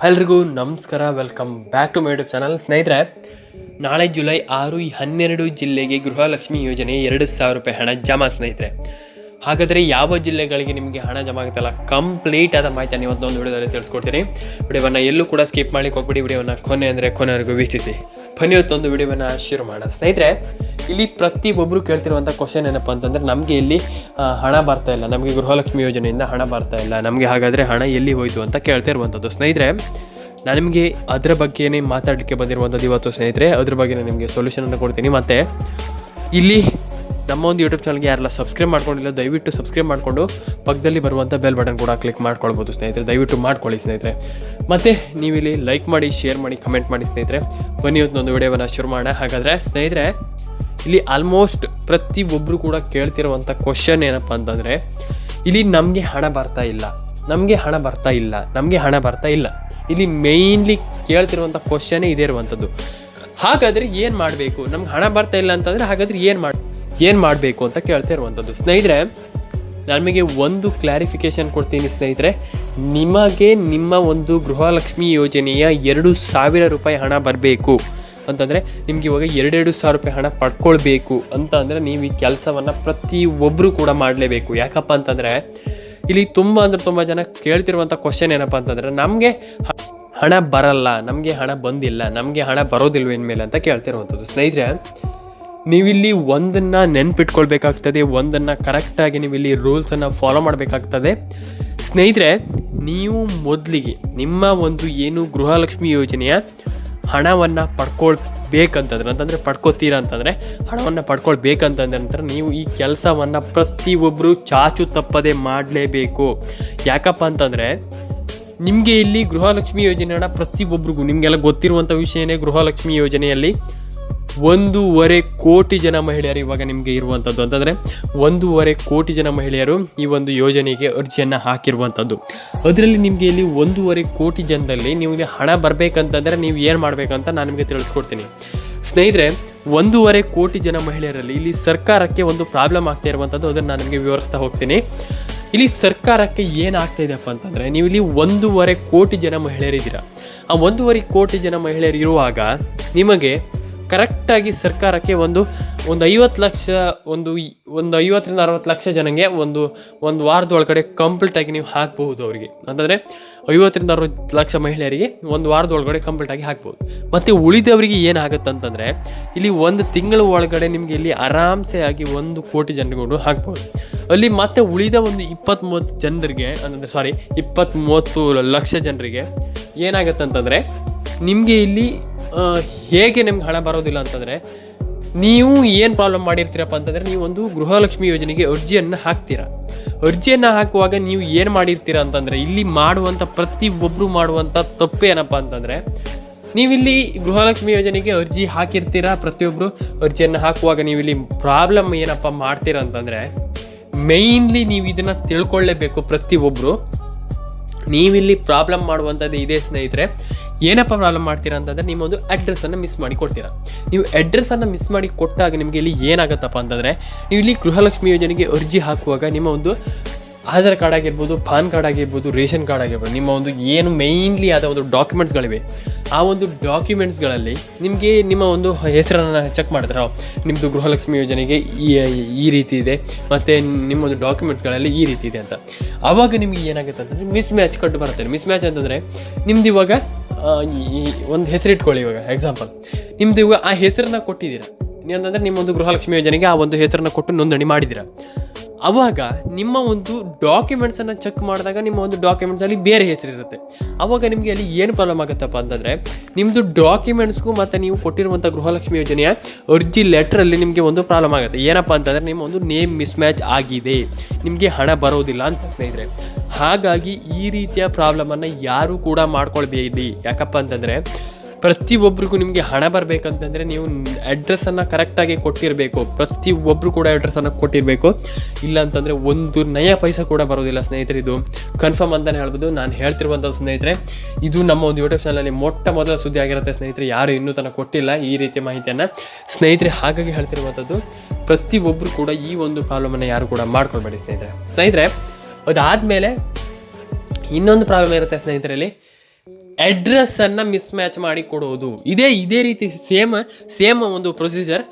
ಎಲ್ರಿಗೂ ನಮಸ್ಕಾರ welcome back to my YouTube channel ಸ್ನೇಹಿತರೆ, ನಾಳೆ ಜುಲೈ ಆರು, ಹನ್ನೆರಡು ಜಿಲ್ಲೆಗೆ ಗೃಹಲಕ್ಷ್ಮಿ ಯೋಜನೆ ಎರಡು ಸಾವಿರ ರೂಪಾಯಿ ಹಣ ಜಮಾ ಸ್ನೇಹಿತರೆ. ಹಾಗಾದರೆ ಯಾವ ಜಿಲ್ಲೆಗಳಿಗೆ ನಿಮಗೆ ಹಣ ಜಮಾ ಆಗುತ್ತಲ್ಲ ಕಂಪ್ಲೀಟ್ ಆದ ಮಾಹಿತಿಯನ್ನು ಇವತ್ತೊಂದು ವಿಡಿಯೋದಲ್ಲಿ ತಿಳಿಸ್ಕೊಡ್ತೀನಿ. ವಿಡಿಯೋವನ್ನು ಎಲ್ಲೂ ಕೂಡ ಸ್ಕಿಪ್ ಮಾಡ್ಲಿಕ್ಕೆ ಹೋಗ್ಬಿಡಿ, ವಿಡಿಯೋವನ್ನು ಕೊನೆ ಅಂದರೆ ಕೊನೆವರೆಗೂ ವೀಕ್ಷಿಸಿ. ಬನ್ನಿ ವಿಡಿಯೋವನ್ನು ಶುರು ಮಾಡೋಣ. ಸ್ನೇಹಿತರೆ, ಇಲ್ಲಿ ಪ್ರತಿಯೊಬ್ಬರು ಕೇಳ್ತಿರುವಂಥ ಕ್ವಶನ್ ಏನಪ್ಪ ಅಂತಂದರೆ, ನಮಗೆ ಇಲ್ಲಿ ಹಣ ಬರ್ತಾ ಇಲ್ಲ. ನಮಗೆ ಗೃಹಲಕ್ಷ್ಮಿ ಯೋಜನೆಯಿಂದ ಹಣ ಬರ್ತಾ ಇಲ್ಲ. ನಮಗೆ ಹಾಗಾದರೆ ಹಣ ಎಲ್ಲಿ ಹೋಯಿತು ಅಂತ ಕೇಳ್ತಾ ಇರುವಂಥದ್ದು ಸ್ನೇಹಿತರೆ ನಾನು ನಿಮಗೆ ಅದರ ಬಗ್ಗೆನೇ ಮಾತಾಡಲಿಕ್ಕೆ ಬಂದಿರುವಂಥದ್ದು ಇವತ್ತು ಸ್ನೇಹಿತರೆ. ಅದ್ರ ಬಗ್ಗೆ ನಿಮಗೆ ಸೊಲ್ಯೂಷನನ್ನು ಕೊಡ್ತೀನಿ. ಮತ್ತು, ಇಲ್ಲಿ ನಮ್ಮ ಒಂದು ಯೂಟ್ಯೂಬ್ ಚಾನಲ್ಗೆ ಯಾರೆಲ್ಲ ಸಬ್ಸ್ಕ್ರೈಬ್ ಮಾಡ್ಕೊಂಡಿಲ್ಲ, ದಯವಿಟ್ಟು ಸಬ್ಸ್ಕ್ರೈಬ್ ಮಾಡಿಕೊಂಡು ಪಕ್ಕದಲ್ಲಿ ಬರುವಂಥ ಬೆಲ್ ಬಟನ್ ಕೂಡ ಕ್ಲಿಕ್ ಮಾಡ್ಕೊಳ್ಬೋದು ಸ್ನೇಹಿತರೆ. ದಯವಿಟ್ಟು ಮಾಡ್ಕೊಳ್ಳಿ ಸ್ನೇಹಿತರೆ. ಮತ್ತು ನೀವಿಲ್ಲಿ ಲೈಕ್ ಮಾಡಿ ಶೇರ್ ಮಾಡಿ ಕಮೆಂಟ್ ಮಾಡಿ ಸ್ನೇಹಿತರೆ. ಬನ್ನಿ ಇವತ್ತೊಂದು ವಿಡಿಯೋವನ್ನು ಶುರು ಮಾಡೋಣ. ಹಾಗಾದರೆ ಸ್ನೇಹಿತರೆ, ಇಲ್ಲಿ ಆಲ್ಮೋಸ್ಟ್ ಪ್ರತಿಯೊಬ್ಬರು ಕೂಡ ಕೇಳ್ತಿರುವಂಥ ಕ್ವಶನ್ ಏನಪ್ಪ ಅಂತಂದರೆ, ಇಲ್ಲಿ ನಮಗೆ ಹಣ ಬರ್ತಾ ಇಲ್ಲ. ನಮಗೆ ಹಣ ಬರ್ತಾ ಇಲ್ಲ. ನಮಗೆ ಹಣ ಬರ್ತಾ ಇಲ್ಲ. ಇಲ್ಲಿ ಮೇಯ್ನ್ಲಿ ಕೇಳ್ತಿರುವಂಥ ಕ್ವಶನೇ ಇದೇ ಇರುವಂಥದ್ದು ಹಾಗಾದರೆ ಏನು ಮಾಡಬೇಕು? ನಮ್ಗೆ ಹಣ ಬರ್ತಾ ಇಲ್ಲ ಅಂತಂದರೆ ಹಾಗಾದರೆ ಏನು ಮಾಡಿ ಏನು ಮಾಡಬೇಕು ಅಂತ ಕೇಳ್ತಾ ಇರುವಂಥದ್ದು ಸ್ನೇಹಿತರೆ ನಮಗೆ ಒಂದು ಕ್ಲಾರಿಫಿಕೇಶನ್ ಕೊಡ್ತೀನಿ ಸ್ನೇಹಿತರೆ. ನಿಮಗೆ ನಿಮ್ಮ ಒಂದು ಗೃಹಲಕ್ಷ್ಮಿ ಯೋಜನೆಯ ಎರಡು ಸಾವಿರ ರೂಪಾಯಿ ಹಣ ಬರಬೇಕು. ಅಂತಂದರೆ, ನಿಮ್ಗೆ ಇವಾಗ ಎರಡೆರಡು ಸಾವಿರ ರೂಪಾಯಿ ಹಣ ಪಡ್ಕೊಳ್ಬೇಕು ಅಂತ ಅಂದರೆ ನೀವು ಈ ಕೆಲಸವನ್ನು ಪ್ರತಿ ಒಬ್ಬರು ಕೂಡ ಮಾಡಲೇಬೇಕು. ಯಾಕಪ್ಪ ಅಂತಂದರೆ, ಇಲ್ಲಿ ತುಂಬ ಅಂದರೆ ತುಂಬ ಜನ ಕೇಳ್ತಿರುವಂಥ ಕ್ವಶನ್ ಏನಪ್ಪ ಅಂತಂದರೆ, ನಮಗೆ ಹಣ ಬರಲ್ಲ, ನಮಗೆ ಹಣ ಬಂದಿಲ್ಲ, ನಮಗೆ ಹಣ ಬರೋದಿಲ್ವ ಇನ್ಮೇಲೆ ಅಂತ ಕೇಳ್ತಿರುವಂಥದ್ದು ಸ್ನೇಹಿತರೆ ನೀವಿಲ್ಲಿ ಒಂದನ್ನು ನೆನ್ಪಿಟ್ಕೊಳ್ಬೇಕಾಗ್ತದೆ, ಒಂದನ್ನು ಕರೆಕ್ಟಾಗಿ ನೀವಿಲ್ಲಿ ರೂಲ್ಸನ್ನು ಫಾಲೋ ಮಾಡಬೇಕಾಗ್ತದೆ. ಸ್ನೇಹಿತರೆ, ನೀವು ಮೊದಲಿಗೆ ನಿಮ್ಮ ಒಂದು ಏನು ಗೃಹಲಕ್ಷ್ಮಿ ಯೋಜನೆಯ ಹಣವನ್ನು ಪಡ್ಕೊಳ್ಬೇಕಂತಂದ್ರೆ, ಅಂತಂದರೆ ಪಡ್ಕೋತೀರಾ ಅಂತಂದರೆ, ಹಣವನ್ನು ಪಡ್ಕೊಳ್ಬೇಕಂತಂದ್ರೆ ನಂತರ ನೀವು ಈ ಕೆಲಸವನ್ನು ಪ್ರತಿಯೊಬ್ಬರು ಚಾಚು ತಪ್ಪದೆ ಮಾಡಲೇಬೇಕು. ಯಾಕಪ್ಪ ಅಂತಂದರೆ, ನಿಮಗೆ ಇಲ್ಲಿ ಗೃಹಲಕ್ಷ್ಮಿ ಯೋಜನೆ ಪ್ರತಿಯೊಬ್ಬರಿಗೂ ನಿಮಗೆಲ್ಲ ಗೊತ್ತಿರುವಂಥ ವಿಷಯನೇ ಗೃಹಲಕ್ಷ್ಮಿ ಯೋಜನೆಯಲ್ಲಿ ಒಂದೂವರೆ ಕೋಟಿ ಜನ ಮಹಿಳೆಯರು ಇವಾಗ ನಿಮಗೆ ಇರುವಂಥದ್ದು ಅಂತಂದರೆ ಒಂದೂವರೆ ಕೋಟಿ ಜನ ಮಹಿಳೆಯರು ಈ ಒಂದು ಯೋಜನೆಗೆ ಅರ್ಜಿಯನ್ನು ಹಾಕಿರುವಂಥದ್ದು ಅದರಲ್ಲಿ ನಿಮಗೆ ಇಲ್ಲಿ ಒಂದೂವರೆ ಕೋಟಿ ಜನದಲ್ಲಿ ನಿಮಗೆ ಹಣ ಬರಬೇಕಂತಂದರೆ ನೀವು ಏನು ಮಾಡಬೇಕಂತ ನಾನು ನಿಮಗೆ ತಿಳಿಸ್ಕೊಡ್ತೀನಿ. ಸ್ನೇಹಿತರೆ, ಒಂದೂವರೆ ಕೋಟಿ ಜನ ಮಹಿಳೆಯರಲ್ಲಿ ಇಲ್ಲಿ ಸರ್ಕಾರಕ್ಕೆ ಒಂದು ಪ್ರಾಬ್ಲಮ್ ಆಗ್ತಾ ಇರುವಂಥದ್ದು ಅದನ್ನು ನಾನು ನಿಮಗೆ ವಿವರಿಸ್ತಾ ಹೋಗ್ತೀನಿ. ಇಲ್ಲಿ ಸರ್ಕಾರಕ್ಕೆ ಏನಾಗ್ತಾ ಇದೆಯಪ್ಪ ಅಂತಂದರೆ ನೀವು ಇಲ್ಲಿ ಒಂದೂವರೆ ಕೋಟಿ ಜನ ಮಹಿಳೆಯರಿದ್ದೀರಾ. ಆ ಒಂದೂವರೆ ಕೋಟಿ ಜನ ಮಹಿಳೆಯರು ಇರುವಾಗ ನಿಮಗೆ ಕರೆಕ್ಟಾಗಿ ಸರ್ಕಾರಕ್ಕೆ ಒಂದು ಒಂದು ಐವತ್ತು ಲಕ್ಷ, ಒಂದು ಒಂದು ಐವತ್ತರಿಂದ ಅರವತ್ತು ಲಕ್ಷ ಜನಕ್ಕೆ ಒಂದು ಒಂದು ವಾರದ ಒಳಗಡೆ ಕಂಪ್ಲೀಟಾಗಿ ನೀವು ಹಾಕಬಹುದು ಅವರಿಗೆ. ಅಂತಂದರೆ ಐವತ್ತರಿಂದ ಅರವತ್ತು ಲಕ್ಷ ಮಹಿಳೆಯರಿಗೆ ಒಂದು ವಾರದ ಒಳಗಡೆ ಕಂಪ್ಲೀಟಾಗಿ ಹಾಕ್ಬೋದು ಮತ್ತು ಉಳಿದವರಿಗೆ ಏನಾಗುತ್ತೆ ಅಂತಂದರೆ ಇಲ್ಲಿ ಒಂದು ತಿಂಗಳ ಒಳಗಡೆ ನಿಮಗೆ ಇಲ್ಲಿ ಆರಾಮ್ಸೆ ಆಗಿ ಒಂದು ಕೋಟಿ ಜನಗಳು ಹಾಕ್ಬೋದು ಅಲ್ಲಿ ಮತ್ತೆ ಉಳಿದ ಒಂದು ಇಪ್ಪತ್ತ್ ಮೂವತ್ತು ಜನರಿಗೆ ಅಂತಂದರೆ ಸಾರಿ ಇಪ್ಪತ್ತ್ ಮೂವತ್ತು ಲಕ್ಷ ಜನರಿಗೆ ಏನಾಗುತ್ತೆ ಅಂತಂದರೆ ನಿಮಗೆ ಇಲ್ಲಿ ಹೇಗೆ ನಿಮ್ಗೆ ಹಣ ಬರೋದಿಲ್ಲ ಅಂತಂದರೆ, ನೀವು ಏನು ಪ್ರಾಬ್ಲಮ್ ಮಾಡಿರ್ತೀರಪ್ಪ ಅಂತಂದರೆ, ನೀವು ಒಂದು ಗೃಹಲಕ್ಷ್ಮಿ ಯೋಜನೆಗೆ ಅರ್ಜಿಯನ್ನು ಹಾಕ್ತೀರಾ. ಅರ್ಜಿಯನ್ನು ಹಾಕುವಾಗ ನೀವು ಏನು ಮಾಡಿರ್ತೀರಾ ಅಂತಂದರೆ, ಇಲ್ಲಿ ಮಾಡುವಂಥ ಪ್ರತಿಯೊಬ್ಬರು ಮಾಡುವಂಥ ತಪ್ಪು ಏನಪ್ಪ ಅಂತಂದರೆ, ನೀವಿಲ್ಲಿ ಗೃಹಲಕ್ಷ್ಮಿ ಯೋಜನೆಗೆ ಅರ್ಜಿ ಹಾಕಿರ್ತೀರಾ ಪ್ರತಿಯೊಬ್ಬರು ಅರ್ಜಿಯನ್ನು ಹಾಕುವಾಗ ನೀವು ಇಲ್ಲಿ ಪ್ರಾಬ್ಲಮ್ ಏನಪ್ಪ ಮಾಡ್ತೀರಾ ಅಂತಂದರೆ ಮೇಯ್ನ್ಲಿ ನೀವು ಇದನ್ನು ತಿಳ್ಕೊಳ್ಳೇಬೇಕು ಪ್ರತಿಯೊಬ್ಬರು ನೀವಿಲ್ಲಿ ಪ್ರಾಬ್ಲಮ್ ಮಾಡುವಂಥದ್ದು ಇದೇ ಸ್ನೇಹಿತರೆ. ಏನಪ್ಪ ಪ್ರಾಬ್ಲಮ್ ಮಾಡ್ತೀರಾ ಅಂತಂದರೆ ನಿಮ್ಮೊಂದು ಅಡ್ರೆಸ್ಸನ್ನು ಮಿಸ್ ಮಾಡಿ ಕೊಡ್ತೀರಾ. ನೀವು ಅಡ್ರೆಸ್ಸನ್ನು ಮಿಸ್ ಮಾಡಿ ಕೊಟ್ಟಾಗ ನಿಮಗೆ ಇಲ್ಲಿ ಏನಾಗುತ್ತಪ್ಪ ಅಂತಂದರೆ, ನೀವು ಇಲ್ಲಿ ಗೃಹಲಕ್ಷ್ಮಿ ಯೋಜನೆಗೆ ಅರ್ಜಿ ಹಾಕುವಾಗ ನಿಮ್ಮ ಒಂದು ಆಧಾರ್ ಕಾರ್ಡ್ ಆಗಿರ್ಬೋದು ಪಾನ್ ಕಾರ್ಡ್ ಆಗಿರ್ಬೋದು, ರೇಷನ್ ಕಾರ್ಡ್ ಆಗಿರ್ಬೋದು, ನಿಮ್ಮ ಒಂದು ಏನು ಮೇಯ್ನ್ಲಿ ಆದ ಒಂದು ಡಾಕ್ಯುಮೆಂಟ್ಸ್ಗಳಿವೆ ಆ ಒಂದು ಡಾಕ್ಯುಮೆಂಟ್ಸ್ಗಳಲ್ಲಿ ನಿಮಗೆ ನಿಮ್ಮ ಒಂದು ಹೆಸರನ್ನು ಚೆಕ್ ಮಾಡಿದ್ರೆ ನಿಮ್ಮದು ಗೃಹಲಕ್ಷ್ಮಿ ಯೋಜನೆಗೆ ಈ ಈ ರೀತಿ ಇದೆ, ಮತ್ತು ನಿಮ್ಮೊಂದು ಡಾಕ್ಯುಮೆಂಟ್ಸ್ಗಳಲ್ಲಿ ಈ ರೀತಿ ಇದೆ ಅಂತ. ಆವಾಗ ನಿಮಗೆ ಏನಾಗುತ್ತೆ ಅಂತಂದರೆ ಮಿಸ್ ಮ್ಯಾಚ್ ಕಂಡು ಬರುತ್ತೆ. ಮಿಸ್ ಮ್ಯಾಚ್ ಅಂತಂದರೆ, ನಿಮ್ದು ಇವಾಗ ಈ ಒಂದು ಹೆಸರು ಇಟ್ಕೊಳ್ಳಿ ಇವಾಗ ಎಕ್ಸಾಂಪಲ್ ನಿಮ್ದು ಇವಾಗ ಆ ಹೆಸರನ್ನ ಕೊಟ್ಟಿದ್ದೀರಾ? ಅಂತಂದರೆ ನಿಮ್ಮೊಂದು ಗೃಹಲಕ್ಷ್ಮಿ ಯೋಜನೆಗೆ ಆ ಒಂದು ಹೆಸರನ್ನ ಕೊಟ್ಟು ನೋಂದಣಿ ಮಾಡಿದ್ದೀರಾ? ಅವಾಗ ನಿಮ್ಮ ಒಂದು ಡಾಕ್ಯುಮೆಂಟ್ಸನ್ನು ಚೆಕ್ ಮಾಡಿದಾಗ ನಿಮ್ಮ ಒಂದು ಡಾಕ್ಯುಮೆಂಟ್ಸಲ್ಲಿ ಬೇರೆ ಹೆಸರಿರುತ್ತೆ ಅವಾಗ ನಿಮಗೆ ಅಲ್ಲಿ ಏನು ಪ್ರಾಬ್ಲಮ್ ಆಗುತ್ತಪ್ಪ ಅಂತಂದರೆ ನಿಮ್ಮದು ಡಾಕ್ಯುಮೆಂಟ್ಸ್ಗೂ ಮತ್ತು ನೀವು ಕೊಟ್ಟಿರುವಂಥ ಗೃಹಲಕ್ಷ್ಮಿ ಯೋಜನೆಯ ಅರ್ಜಿ ಲೆಟ್ರಲ್ಲಿ ನಿಮಗೆ ಒಂದು ಪ್ರಾಬ್ಲಮ್ ಆಗುತ್ತೆ. ಏನಪ್ಪ ಅಂತಂದರೆ ನಿಮ್ಮ ಒಂದು ನೇಮ್ ಮಿಸ್ ಮ್ಯಾಚ್ ಆಗಿದೆ. ನಿಮಗೆ ಹಣ ಬರೋದಿಲ್ಲ ಅಂತ ಸ್ನೇಹಿತರೆ. ಹಾಗಾಗಿ ಈ ರೀತಿಯ ಪ್ರಾಬ್ಲಮನ್ನು ಯಾರೂ ಕೂಡ ಮಾಡ್ಕೊಳ್ಬೇಡಿ. ಯಾಕಪ್ಪ ಅಂತಂದರೆ ಪ್ರತಿಯೊಬ್ಬರಿಗೂ ನಿಮಗೆ ಹಣ ಬರಬೇಕಂತಂದರೆ ನೀವು ಅಡ್ರೆಸ್ಸನ್ನು ಕರೆಕ್ಟಾಗಿ ಕೊಟ್ಟಿರಬೇಕು. ಪ್ರತಿಯೊಬ್ಬರು ಕೂಡ ಅಡ್ರೆಸ್ಸನ್ನು ಕೊಟ್ಟಿರಬೇಕು. ಇಲ್ಲ ಅಂತಂದರೆ ಒಂದು ನಯ ಪೈಸೆ ಕೂಡ ಬರೋದಿಲ್ಲ ಸ್ನೇಹಿತರೆ ಇದು. ಕನ್ಫರ್ಮ್ ಅಂತಲೇ ಹೇಳ್ಬೋದು. ನಾನು ಹೇಳ್ತಿರುವಂಥ ಸ್ನೇಹಿತರೆ, ಇದು ನಮ್ಮ ಒಂದು ಯೂಟ್ಯೂಬ್ ಚಾನಲಲ್ಲಿ ಮೊಟ್ಟ ಮೊದಲ ಸುದ್ದಿ ಆಗಿರುತ್ತೆ ಸ್ನೇಹಿತರೆ. ಯಾರು ಇನ್ನೂ ತನಕ ಕೊಟ್ಟಿಲ್ಲ ಈ ರೀತಿಯ ಮಾಹಿತಿಯನ್ನು. ಸ್ನೇಹಿತರೆ, ಹಾಗಾಗಿ ಹೇಳ್ತಿರುವಂಥದ್ದು ಪ್ರತಿಯೊಬ್ಬರು ಕೂಡ ಈ ಒಂದು ಪ್ರಾಬ್ಲಮನ್ನು ಯಾರು ಕೂಡ ಮಾಡ್ಕೊಳ್ಬೇಡಿ ಸ್ನೇಹಿತರೆ. ಸ್ನೇಹಿತರೆ, ಅದಾದಮೇಲೆ ಇನ್ನೊಂದು ಪ್ರಾಬ್ಲಮ್ ಇರುತ್ತೆ ಸ್ನೇಹಿತರಲ್ಲಿ. ಅಡ್ರೆಸ್ಸನ್ನು ಮಿಸ್ ಮ್ಯಾಚ್ ಮಾಡಿ ಕೊಡೋದು. ಇದೇ ಇದೇ ರೀತಿ ಸೇಮ್ ಸೇಮ್ ಒಂದು ಪ್ರೊಸೀಜರ್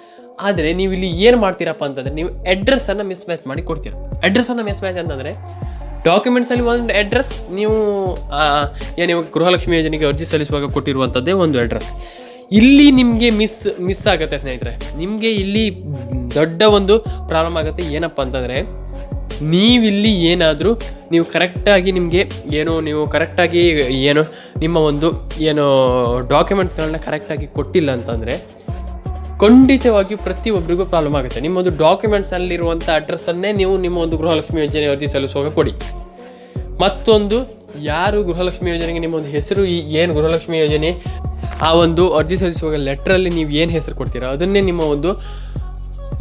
ಆದರೆ ನೀವು ಇಲ್ಲಿ ಏನು ಮಾಡ್ತೀರಪ್ಪ ಅಂತಂದರೆ ನೀವು ಅಡ್ರೆಸ್ಸನ್ನು ಮಿಸ್ ಮ್ಯಾಚ್ ಮಾಡಿ ಕೊಡ್ತೀರ. ಅಡ್ರೆಸ್ಸನ್ನು ಮಿಸ್ ಮ್ಯಾಚ್ ಅಂತಂದರೆ ಡಾಕ್ಯುಮೆಂಟ್ಸಲ್ಲಿ ಒಂದು ಅಡ್ರೆಸ್ ನೀವು ಏನು ಇವಾಗ ಗೃಹಲಕ್ಷ್ಮಿ ಯೋಜನೆಗೆ ಅರ್ಜಿ ಸಲ್ಲಿಸುವಾಗ ಕೊಟ್ಟಿರುವಂಥದ್ದೇ ಒಂದು ಅಡ್ರೆಸ್ ಇಲ್ಲಿ ನಿಮಗೆ ಮಿಸ್ ಮಿಸ್ ಆಗುತ್ತೆ ಸ್ನೇಹಿತರೆ. ನಿಮಗೆ ಇಲ್ಲಿ ದೊಡ್ಡ ಒಂದು ಪ್ರಾಬ್ಲಮ್ ಆಗುತ್ತೆ. ಏನಪ್ಪ ಅಂತಂದರೆ ನೀವಿಲ್ಲಿ ಏನಾದರೂ ನೀವು ಕರೆಕ್ಟಾಗಿ ನಿಮಗೆ ಏನು, ನೀವು ಕರೆಕ್ಟಾಗಿ ಏನು ನಿಮ್ಮ ಒಂದು ಏನು ಡಾಕ್ಯುಮೆಂಟ್ಸ್ಗಳನ್ನ ಕರೆಕ್ಟಾಗಿ ಕೊಟ್ಟಿಲ್ಲ ಅಂತಂದರೆ ಖಂಡಿತವಾಗಿಯೂ ಪ್ರತಿಯೊಬ್ಬರಿಗೂ ಪ್ರಾಬ್ಲಮ್ ಆಗುತ್ತೆ. ನಿಮ್ಮೊಂದು ಡಾಕ್ಯುಮೆಂಟ್ಸಲ್ಲಿರುವಂಥ ಅಡ್ರೆಸ್ಸನ್ನೇ ನೀವು ನಿಮ್ಮ ಒಂದು ಗೃಹಲಕ್ಷ್ಮಿ ಯೋಜನೆ ಅರ್ಜಿ ಸಲ್ಲಿಸುವಾಗ ಕೊಡಿ. ಮತ್ತೊಂದು, ಯಾರು ಗೃಹಲಕ್ಷ್ಮಿ ಯೋಜನೆಗೆ ನಿಮ್ಮ ಒಂದು ಹೆಸರು, ಈ ಏನು ಗೃಹಲಕ್ಷ್ಮಿ ಯೋಜನೆ, ಆ ಒಂದು ಅರ್ಜಿ ಸಲ್ಲಿಸುವಾಗ ಲೆಟ್ರಲ್ಲಿ ನೀವು ಏನು ಹೆಸರು ಕೊಡ್ತೀರಾ, ಅದನ್ನೇ ನಿಮ್ಮ ಒಂದು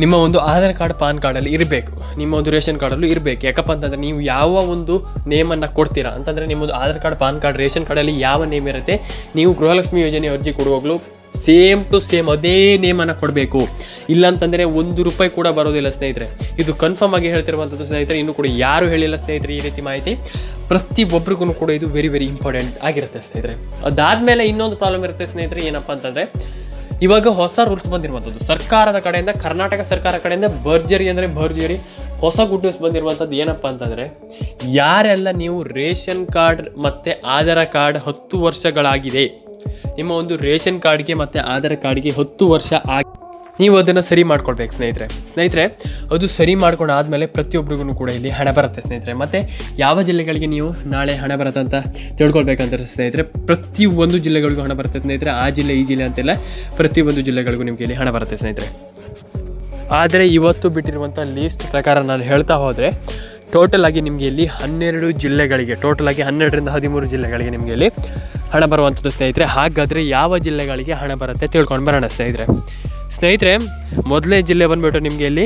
ನಿಮ್ಮ ಒಂದು ಆಧಾರ್ ಕಾರ್ಡ್, ಪಾನ್ ಕಾರ್ಡಲ್ಲಿ ಇರಬೇಕು. ನಿಮ್ಮ ಒಂದು ರೇಷನ್ ಕಾರ್ಡಲ್ಲೂ ಇರಬೇಕು. ಯಾಕಪ್ಪ ಅಂತಂದರೆ ನೀವು ಯಾವ ಒಂದು ನೇಮನ್ನು ಕೊಡ್ತೀರಾ? ಅಂತಂದರೆ ನಿಮ್ಮೊಂದು Aadhaar card, PAN card, ration ಕಾರ್ಡಲ್ಲಿ ಯಾವ ನೇಮ್ ಇರುತ್ತೆ? ನೀವು ಗೃಹಲಕ್ಷ್ಮಿ ಯೋಜನೆ ಅರ್ಜಿ ಕೊಡುವಾಗಲೂ ಸೇಮ್ ಟು ಸೇಮ್ ಅದೇ ನೇಮನ್ನು ಕೊಡಬೇಕು. ಇಲ್ಲಾಂತಂದರೆ ಒಂದು ರೂಪಾಯಿ ಕೂಡ ಬರೋದಿಲ್ಲ ಸ್ನೇಹಿತರೆ. ಇದು ಕನ್ಫರ್ಮ್ ಆಗಿ ಹೇಳ್ತಿರುವಂಥದ್ದು ಸ್ನೇಹಿತರೆ, ಇನ್ನು ಕೂಡ ಯಾರು ಹೇಳಿಲ್ಲ ಸ್ನೇಹಿತರೆ ಈ ರೀತಿ ಮಾಹಿತಿ. ಪ್ರತಿಯೊಬ್ಬರಿಗೂ ಕೂಡ ಇದು ವೆರಿ ವೆರಿ ಇಂಪಾರ್ಟೆಂಟ್ ಆಗಿರುತ್ತೆ ಸ್ನೇಹಿತರೆ. ಅದಾದಮೇಲೆ ಇನ್ನೊಂದು ಪ್ರಾಬ್ಲಮ್ ಇರುತ್ತೆ ಸ್ನೇಹಿತರೆ ಏನಪ್ಪ ಅಂತಂದರೆ ಇವಾಗ ಹೊಸ ರೂಲ್ಸ್ ಬಂದಿರುವಂಥದ್ದು. ಸರ್ಕಾರದ ಕಡೆಯಿಂದ, ಕರ್ನಾಟಕ ಸರ್ಕಾರ ಕಡೆಯಿಂದ ಭರ್ಜರಿ ಅಂದರೆ ಭರ್ಜರಿ. ಹೊಸ ಗುಡ್ ನ್ಯೂಸ್ ಬಂದಿರುವಂಥದ್ದು ಏನಪ್ಪ ಅಂತಂದರೆ, ಯಾರೆಲ್ಲ ನೀವು ರೇಷನ್ ಕಾರ್ಡ್ ಮತ್ತು ಆಧಾರ್ ಕಾರ್ಡ್ ಹತ್ತು ವರ್ಷಗಳಾಗಿದೆ, ನಿಮ್ಮ ಒಂದು ರೇಷನ್ ಕಾರ್ಡ್ಗೆ ಮತ್ತು ಆಧಾರ್ ಕಾರ್ಡ್ಗೆ ಹತ್ತು ವರ್ಷ ಆಗಿ ನೀವು ಅದನ್ನು ಸರಿ ಮಾಡ್ಕೊಳ್ಬೇಕು ಸ್ನೇಹಿತರೆ. ಸ್ನೇಹಿತರೆ, ಅದು ಸರಿ ಮಾಡ್ಕೊಂಡು ಆದಮೇಲೆ ಪ್ರತಿಯೊಬ್ಬರಿಗೂ ಕೂಡ ಇಲ್ಲಿ ಹಣ ಬರುತ್ತೆ ಸ್ನೇಹಿತರೆ. ಮತ್ತು ಯಾವ ಜಿಲ್ಲೆಗಳಿಗೆ ನೀವು ನಾಳೆ ಹಣ ಬರುತ್ತೆ ಅಂತ ತಿಳ್ಕೊಳ್ಬೇಕಂತ ಸ್ನೇಹಿತರೆ ಪ್ರತಿಯೊಂದು ಜಿಲ್ಲೆಗಳಿಗೂ ಹಣ ಬರುತ್ತೆ ಸ್ನೇಹಿತರೆ. ಆ ಜಿಲ್ಲೆ, ಈ ಜಿಲ್ಲೆ ಅಂತೆಲ್ಲ ಪ್ರತಿಯೊಂದು ಜಿಲ್ಲೆಗಳಿಗೂ ನಿಮಗೆ ಇಲ್ಲಿ ಹಣ ಬರುತ್ತೆ ಸ್ನೇಹಿತರೆ. ಆದರೆ ಇವತ್ತು ಬಿಟ್ಟಿರುವಂಥ ಲೀಸ್ಟ್ ಪ್ರಕಾರ ನಾನು ಹೇಳ್ತಾ ಹೋದರೆ ಟೋಟಲ್ ಆಗಿ ನಿಮಗೆ ಇಲ್ಲಿ ಹನ್ನೆರಡು ಜಿಲ್ಲೆಗಳಿಗೆ ಟೋಟಲ್ ಆಗಿ ಹನ್ನೆರಡರಿಂದ ಹದಿಮೂರು ಜಿಲ್ಲೆಗಳಿಗೆ ನಿಮಗೆ ಇಲ್ಲಿ ಹಣ ಬರುವಂಥದ್ದು ಸ್ನೇಹಿತರೆ. ಹಾಗಾದರೆ ಯಾವ ಜಿಲ್ಲೆಗಳಿಗೆ ಹಣ ಬರುತ್ತೆ ತಿಳ್ಕೊಂಡು ಬರೋಣ ಸ್ನೇಹಿತರೆ. ಸ್ನೇಹಿತರೆ, ಮೊದಲನೇ ಜಿಲ್ಲೆ ಬಂದುಬಿಟ್ಟು ನಿಮಗೆ ಇಲ್ಲಿ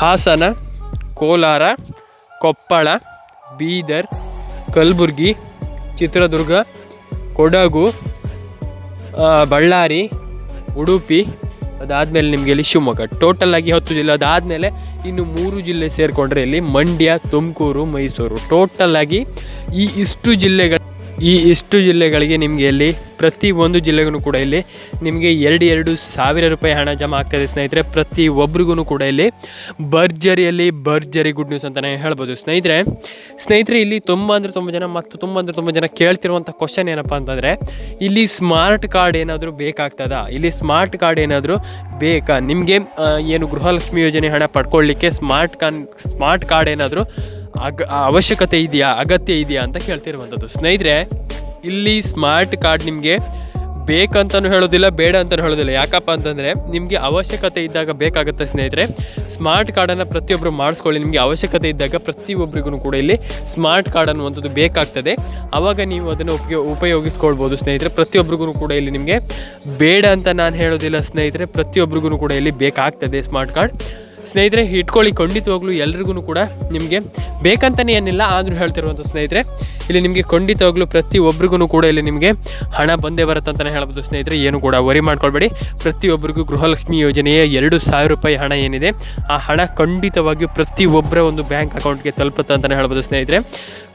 ಹಾಸನ, ಕೋಲಾರ, ಕೊಪ್ಪಳ, ಬೀದರ್, ಕಲಬುರ್ಗಿ, ಚಿತ್ರದುರ್ಗ, ಕೊಡಗು ಬಳ್ಳಾರಿ, ಉಡುಪಿ, ಅದಾದಮೇಲೆ ನಿಮಗೆ ಇಲ್ಲಿ ಶಿವಮೊಗ್ಗ. ಟೋಟಲ್ ಆಗಿ ಹತ್ತು ಜಿಲ್ಲೆ, ಅದಾದಮೇಲೆ ಇನ್ನು ಮೂರು ಜಿಲ್ಲೆ ಸೇರಿಕೊಂಡ್ರೆ ಇಲ್ಲಿ ಮಂಡ್ಯ, ತುಮಕೂರು, ಮೈಸೂರು. ಟೋಟಲ್ ಆಗಿ ಈ ಇಷ್ಟು ಜಿಲ್ಲೆಗಳ ಈ ಇಷ್ಟು ಜಿಲ್ಲೆಗಳಿಗೆ ನಿಮಗೆ ಇಲ್ಲಿ, ಪ್ರತಿ ಒಂದು ಜಿಲ್ಲೆಗೂ ಕೂಡ ಇಲ್ಲಿ ನಿಮಗೆ ಎರಡು ಎರಡು ಸಾವಿರ ರೂಪಾಯಿ ಹಣ ಜಮಾ ಆಗ್ತಾಯಿದೆ ಸ್ನೇಹಿತರೆ. ಪ್ರತಿ ಒಬ್ರಿಗೂ ಕೂಡ ಇಲ್ಲಿ ಭರ್ಜರಿಯಲ್ಲಿ ಭರ್ಜರಿ ಗುಡ್ ನ್ಯೂಸ್ ಅಂತಲೇ ಹೇಳ್ಬೋದು ಸ್ನೇಹಿತರೆ. ಸ್ನೇಹಿತರೆ, ಇಲ್ಲಿ ತುಂಬ ಅಂದರೆ ತುಂಬ ಜನ ಮತ್ತು ತುಂಬ ಅಂದರೆ ತುಂಬ ಜನ ಕೇಳ್ತಿರುವಂಥ ಕ್ವಶನ್ ಏನಪ್ಪ ಅಂತಂದರೆ, ಇಲ್ಲಿ ಸ್ಮಾರ್ಟ್ ಕಾರ್ಡ್ ಏನಾದರೂ ಬೇಕಾಗ್ತದಾ? ಇಲ್ಲಿ ಸ್ಮಾರ್ಟ್ ಕಾರ್ಡ್ ಏನಾದರೂ ಬೇಕಾ? ನಿಮಗೆ ಏನು ಗೃಹಲಕ್ಷ್ಮಿ ಯೋಜನೆ ಹಣ ಪಡ್ಕೊಳ್ಳಿಕ್ಕೆ ಸ್ಮಾರ್ಟ್ ಕಾನ್ ಸ್ಮಾರ್ಟ್ ಕಾರ್ಡ್ ಏನಾದರೂ ಅಗ ಅವಶ್ಯಕತೆ ಇದೆಯಾ, ಅಗತ್ಯ ಇದೆಯಾ ಅಂತ ಕೇಳ್ತಿರುವಂಥದ್ದು. ಸ್ನೇಹಿತರೆ, ಇಲ್ಲಿ ಸ್ಮಾರ್ಟ್ ಕಾರ್ಡ್ ನಿಮಗೆ ಬೇಕಂತಲೂ ಹೇಳೋದಿಲ್ಲ, ಬೇಡ ಅಂತಲೂ ಹೇಳೋದಿಲ್ಲ. ಯಾಕಪ್ಪ ಅಂತಂದರೆ, ನಿಮಗೆ ಅವಶ್ಯಕತೆ ಇದ್ದಾಗ ಬೇಕಾಗುತ್ತೆ ಸ್ನೇಹಿತರೆ. ಸ್ಮಾರ್ಟ್ ಕಾರ್ಡನ್ನು ಪ್ರತಿಯೊಬ್ಬರು ಮಾಡಿಸ್ಕೊಳ್ಳಿ, ನಿಮಗೆ ಅವಶ್ಯಕತೆ ಇದ್ದಾಗ ಪ್ರತಿಯೊಬ್ಬರಿಗೂ ಕೂಡ ಇಲ್ಲಿ ಸ್ಮಾರ್ಟ್ ಕಾರ್ಡ್ ಅನ್ನುವಂಥದ್ದು ಬೇಕಾಗ್ತದೆ. ಆವಾಗ ನೀವು ಅದನ್ನು ಉಪಯೋಗ ಉಪಯೋಗಿಸ್ಕೊಳ್ಬೋದು ಸ್ನೇಹಿತರೆ. ಪ್ರತಿಯೊಬ್ಬರಿಗೂ ಕೂಡ ಇಲ್ಲಿ ನಿಮಗೆ ಬೇಡ ಅಂತ ನಾನು ಹೇಳೋದಿಲ್ಲ ಸ್ನೇಹಿತರೆ. ಪ್ರತಿಯೊಬ್ಬರಿಗೂ ಕೂಡ ಇಲ್ಲಿ ಬೇಕಾಗ್ತದೆ ಸ್ಮಾರ್ಟ್ ಕಾರ್ಡ್. ಸ್ನೇಹಿತರೆ ಇಟ್ಕೊಳ್ಳಿ ಖಂಡಿತವಾಗ್ಲೂ ಎಲ್ರಿಗೂ ಕೂಡ ನಿಮಗೆ ಬೇಕಂತಲೇ ಏನಿಲ್ಲ ಆದರೂ ಹೇಳ್ತಿರುವಂಥ ಸ್ನೇಹಿತರೆ ಇಲ್ಲಿ ನಿಮಗೆ ಖಂಡಿತವಾಗ್ಲೂ ಪ್ರತಿ ಒಬ್ಬರಿಗೂ ಕೂಡ ಇಲ್ಲಿ ನಿಮಗೆ ಹಣ ಬಂದೇ ಬರುತ್ತೆ ಅಂತಲೇ ಹೇಳ್ಬೋದು ಸ್ನೇಹಿತರೆ, ಏನು ಕೂಡ ವರಿ ಮಾಡ್ಕೊಳ್ಬೇಡಿ. ಪ್ರತಿಯೊಬ್ಬರಿಗೂ ಗೃಹಲಕ್ಷ್ಮಿ ಯೋಜನೆಯ ಎರಡು ಸಾವಿರ ರೂಪಾಯಿ ಹಣ ಏನಿದೆ, ಆ ಹಣ ಖಂಡಿತವಾಗಿಯೂ ಪ್ರತಿ ಒಬ್ಬರ ಒಂದು ಬ್ಯಾಂಕ್ ಅಕೌಂಟ್ಗೆ ತಲುಪುತ್ತೆ ಅಂತಲೇ ಹೇಳ್ಬೋದು ಸ್ನೇಹಿತರೆ.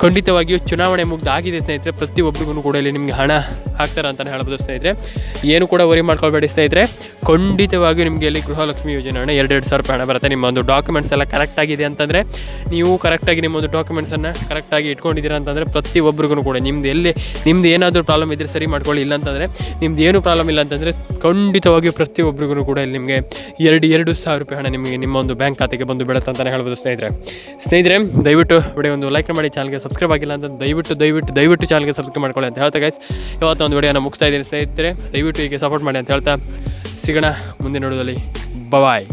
ಖಂಡಿತವಾಗಿಯೂ ಚುನಾವಣೆ ಮುಗ್ದಾಗಿದೆ ಸ್ನೇಹಿತರೆ ಪ್ರತಿಯೊಬ್ಬರಿಗೂ ಕೂಡ ಇಲ್ಲಿ ನಿಮಗೆ ಹಣ ಹಾಕ್ತಾರೆ ಅಂತಲೇ ಹೇಳ್ಬೋದು ಸ್ನೇಹಿತರೆ. ಏನು ಕೂಡ ವರಿ ಮಾಡ್ಕೊಳ್ಬೇಡಿ ಸ್ನೇಹಿತರೆ. ಖಂಡಿತವಾಗಿಯೂ ನಿಮಗೆ ಇಲ್ಲಿ ಗೃಹಲಕ್ಷ್ಮಿ ಯೋಜನೆ ಹಣ ಎರಡೆರಡು ಸಾವಿರ ರೂಪಾಯಿ ಹಣ ಬರುತ್ತೆ. ನಿಮ್ಮ ಒಂದು ಡಾಕ್ಯುಮೆಂಟ್ಸ್ ಎಲ್ಲ ಕರೆಕ್ಟ್ ಆಗಿದೆ ಅಂತಂದರೆ, ನೀವು ಕರೆಕ್ಟಾಗಿ ನಿಮ್ಮ ಒಂದು ಡಾಕ್ಯುಮೆಂಟ್ಸನ್ನು ಕರೆಕ್ಟಾಗಿ ಇಟ್ಕೊಂಡಿದ್ದೀರಾ ಅಂತಂದರೆ ಪ್ರತಿಯೊಬ್ಬರಿಗೂ ಕೂಡ ನಿಮ್ದು ಎಲ್ಲಿ ನಿಮ್ದು ಏನಾದರೂ ಪ್ರಾಬ್ಲಮ್ ಇದ್ದರೆ ಸರಿ ಮಾಡ್ಕೊಳ್ಳಿ. ಇಲ್ಲ ಅಂತಂದರೆ ನಿಮ್ದು ಏನು ಪ್ರಾಬ್ಲಮ್ ಇಲ್ಲ ಅಂತಂದರೆ ಖಂಡಿತವಾಗಿಯೂ ಪ್ರತಿಯೊಬ್ಬರಿಗೂ ಕೂಡ ಇಲ್ಲಿ ನಿಮಗೆ ಎರಡು ಎರಡು ಸಾವಿರ ರೂಪಾಯಿ ಹಣ ನಿಮಗೆ ನಿಮ್ಮ ಒಂದು ಬ್ಯಾಂಕ್ ಖಾತೆಗೆ ಬಂದು ಬೀಳುತ್ತೆ ಅಂತಲೇ ಹೇಳ್ಬೋದು ಸ್ನೇಹಿತರೆ. ಸ್ನೇಹಿತರೆ, ದಯವಿಟ್ಟು ವಿಡಿಯೋ ಒಂದು ಲೈಕ್ ಮಾಡಿ ಚಾನಲ್ಗೆ ಸಬ್ಸ್ಕ್ರೈಬ್ ಆಗಿಲ್ಲ ಅಂತ ದಯವಿಟ್ಟು ದಯವಿಟ್ಟು ದಯವಿಟ್ಟು ಚಾನಲ್ಗೆ ಸಬ್ಸ್ಕ್ರೈಬ್ ಮಾಡ್ಕೊಳ್ಳಿ ಅಂತ ಹೇಳ್ತಾ ಗೈಸ್ ಇವತ್ತು ಒಂದು ವಿಡಿಯೋನ ಮುಗಿಸ್ತಾ ಇದ್ದೀನಿ ಸ್ನೇಹಿತರೆ. ದಯವಿಟ್ಟು ಹೀಗೆ ಸಪೋರ್ಟ್ ಮಾಡಿ ಅಂತ ಹೇಳ್ತಾ ಸಿಗೋಣ ಮುಂದಿನ ನೋಡೋದಲ್ಲಿ ಬಾಯ್